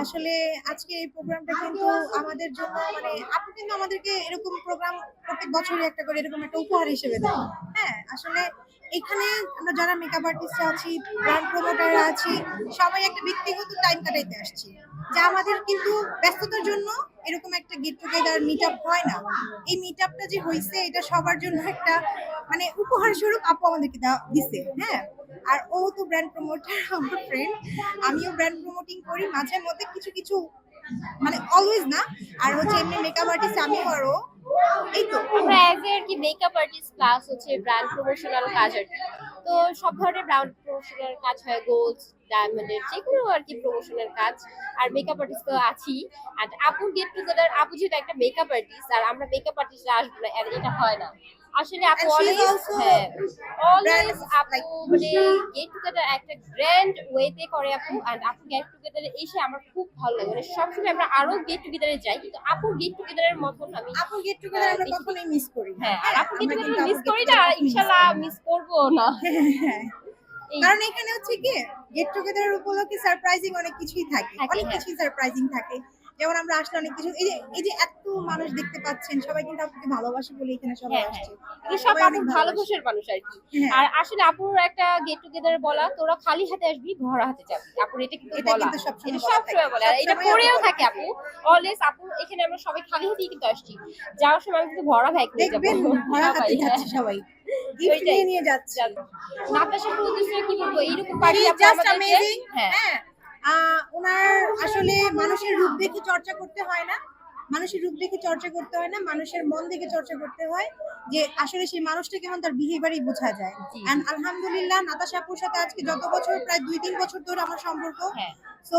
আসলে আজকে এই প্রোগ্রামটা কিন্তু আমাদের জন্য মানে আপু কিন্তু আমাদেরকে এরকম প্রোগ্রাম প্রত্যেক বছরই একটা করে এরকম একটা উপহার হিসেবে দেয় হ্যাঁ আসলে এখানে আমরা যারা মেকআপ আর্টিস্ট আছি ব্র্যান্ড প্রমোটাররা আছি, সবাই একটা ব্যক্তিগত টাইম কাটাইতে আসছি। যা আমাদের কিন্তু ব্যস্ততার জন্য এরকম একটা গেট টুগেদার মিট আপ হয় না। এই মিট আপটা যে হয়েছে এটা সবার জন্য একটা মানে উপহার স্বরূপ আপু আমাদেরকে দিছে। হ্যাঁ আর ও তো ব্র্যান্ড প্রমোটার আমার ফ্রেন্ড আমিও ব্র্যান্ড প্রমোটিং করি, মাঝে মধ্যে কিছু কিছু মানে অলওয়েজ না। আর হচ্ছে এমনি মেকআপ আর্টিস্ট আমি আর ও। এই তো। আমরা অ্যাজ এ আর কি মেকআপ আর্টিস্ট প্লাস হচ্ছে ব্র্যান্ড প্রমোশনাল কাজ আর কি। তো সব ধরনের ব্র্যান্ড প্রমোশনাল কাজ হয় গোল্ড ডায়মন্ডের যে কোনো আর কি প্রমোশনাল কাজ। আর মেকআপ আর্টিস্ট তো আছি। আর আপু গেট টুগেদার আপু যেহেতু একটা মেকআপ আর্টিস্ট আর আমরা মেকআপ আর্টিস্ট আসব না এটা হয় না। আসলে আপু অলওয়েজ হ্যাঁ আপু মানে গেট টুগেদার একটা গ্র্যান্ড ওয়েতে করে আপু আর আপু গেট টুগেদারে এসে আমার খুব ভালো লাগে। মানে সবসময় আমরা আরও গেট টুগেদারে যাই কিন্তু আপু গেট টুগেদারের মতন আমি আপু গেট টুগেদার আমরা কখনোই মিস করি হ্যাঁ আর আপু কিন্তু কিন্তু মিস করি না। ইনশাআল্লাহ মিস করব না। হ্যাঁ। কারণ এখানে হচ্ছে কি গেট টুগেদারের উপলক্ষে সারপ্রাইজিং অনেক কিছুই থাকে থাকে, অনেক হ্যাঁ। কিছুই সারপ্রাইজিং থাকে। যেমন আমরা আসলে অনেক কিছু এই যে এই যে এত মানুষ দেখতে পাচ্ছেন সবাই কিন্তু আপনাকে ভালোবাসে বলে এখানে সবাই হ্যাঁ, আসছে। সব অনেক ভালোবাসার মানুষ আর কি। হ্যাঁ। আর আসলে আপুর একটা গেট টুগেদার বলা তোরা খালি হাতে আসবি ভরা হাতে যাবি। আপুর এটা কিন্তু এটা বলা। এটা সবসময়। বলে। আর এটা করেও থাকে। আপু। অলওয়েজ আপু এখানে আমরা সবাই খালি হাতেই কিন্তু আসছি। যাওয়ার সময় আমি কিন্তু ভরা ব্যাগ নিয়ে যাব। ভরা হাতে যাচ্ছে হ্যাঁ। সবাই। গিফট নিয়ে যাচ্ছে। নাতাশার উদ্দেশ্যে কি বলব এইরকম পার্টি She is আপু just আমাদেরকে amazing. হ্যাঁ। হ্যাঁ। ওনার আসলে মানুষের রূপ দেখে চর্চা করতে হয় না। মানুষের রূপ দেখে চর্চা করতে হয় না মানুষের মন দেখে চর্চা করতে হয় যে আসলে সেই মানুষটা কেমন তার বিহেভিয়ারই বোঝা যায়। অ্যান্ড এন্ড আলহামদুলিল্লাহ নাতাশা আপুর সাথে আজকে যত বছর প্রায় দুই তিন বছর ধরে আমার সম্পর্ক। হ্যাঁ। তো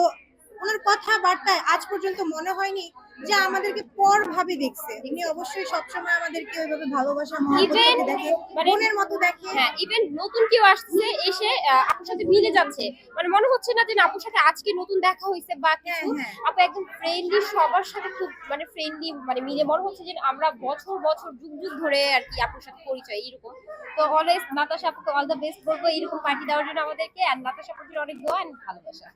ওনার কথাবার্তায় আজ পর্যন্ত মনে হয়নি যে আমাদেরকে পর ভাবে দেখছে। উনি অবশ্যই সবসময় আমাদেরকে ওইভাবে ভালোবাসা মহব্বত দেখে মানে- বোনের মতো দেখে। হ্যাঁ ইভেন নতুন কেউ আসছে এসে আপুর সাথে মিলে যাচ্ছে। মানে মনে হচ্ছে না যে না, আপুর সাথে আজকে নতুন দেখা হয়েছে বা কিছু। হ্যাঁ, হ্যাঁ। আপু একদম ফ্রেন্ডলি সবার সাথে খুব মানে ফ্রেন্ডলি মানে মিলে। মনে হচ্ছে যে আমরা বছর বছর যুগ যুগ ধরে আর কি আপুর সাথে পরিচয় এরকম তো অলওয়েজ নাতাশা আপুকে অল দ্য বেস্ট বলব এরকম পার্টি দেওয়ার জন্য আমাদেরকে। আর নাতাশা আপুর অনেক দোয়া and ভালোবাসা।